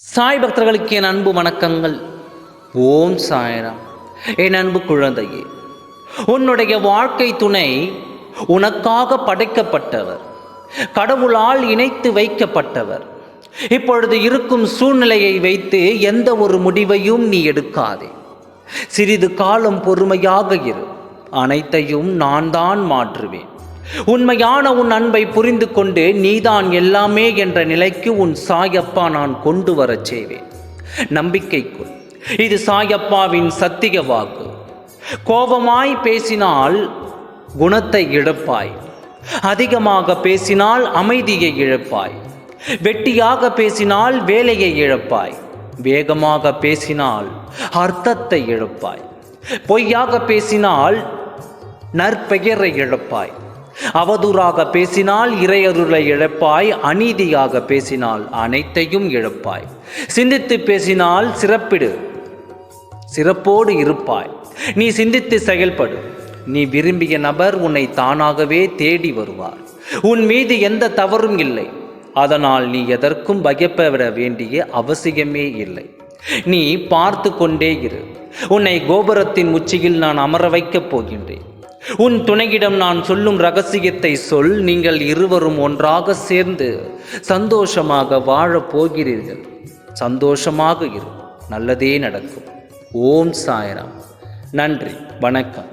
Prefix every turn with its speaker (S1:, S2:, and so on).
S1: சாய் பக்தர்களுக்கு என் அன்பு வணக்கங்கள். ஓம் சாய்ராம். என் அன்பு குழந்தையே உன்னுடைய வாழ்க்கை துணை உனக்காக படைக்கப்பட்டவர். கடவுளால் இணைத்து வைக்கப்பட்டவர். இப்பொழுது இருக்கும் சூழ்நிலையை வைத்து எந்த ஒரு முடிவையும் நீ எடுக்காதே. சிறிது காலம் பொறுமையாக இரு. அனைத்தையும் நான் தான் மாற்றுவேன். உண்மையான உன் அன்பை புரிந்து கொண்டு நீதான் எல்லாமே என்ற நிலைக்கு உன் சாயப்பா நான் கொண்டு வரச் செய்வேன். நம்பிக்கைக்குள் இது சாயப்பாவின் சத்திய வாக்கு. கோபமாய் பேசினால் குணத்தை இழப்பாய். அதிகமாக பேசினால் அமைதியை இழப்பாய். வெட்டியாக பேசினால் வேலையை இழப்பாய். வேகமாக பேசினால் அர்த்தத்தை இழப்பாய். பொய்யாக பேசினால் நற்பெயரை இழப்பாய். அவதூறாக பேசினால் இறையருளை இழப்பாய் அநீதியாக பேசினால் அனைத்தையும் இழப்பாய். சிந்தித்து பேசினால் சிறப்பிடு சிறப்போடு இருப்பாய். நீ சிந்தித்து செயல்படு நீ விரும்பிய நபர் உன்னை தானாகவே தேடி வருவார். உன் மீது எந்த தவறும் இல்லை அதனால் நீ எதற்கும் பயப்பட வேண்டிய அவசியமே இல்லை. நீ பார்த்து கொண்டே இரு உன்னை கோபுரத்தின் உச்சியில் நான் அமர வைக்கப் போகின்றேன். உன் துணையிடம் நான் சொல்லும் ரகசியத்தை சொல். நீங்கள் இருவரும் ஒன்றாக சேர்ந்து சந்தோஷமாக வாழப் போகிறீர்கள். சந்தோஷமாக இரு. நல்லதே நடக்கும். ஓம் சாய்ராம். நன்றி. வணக்கம்.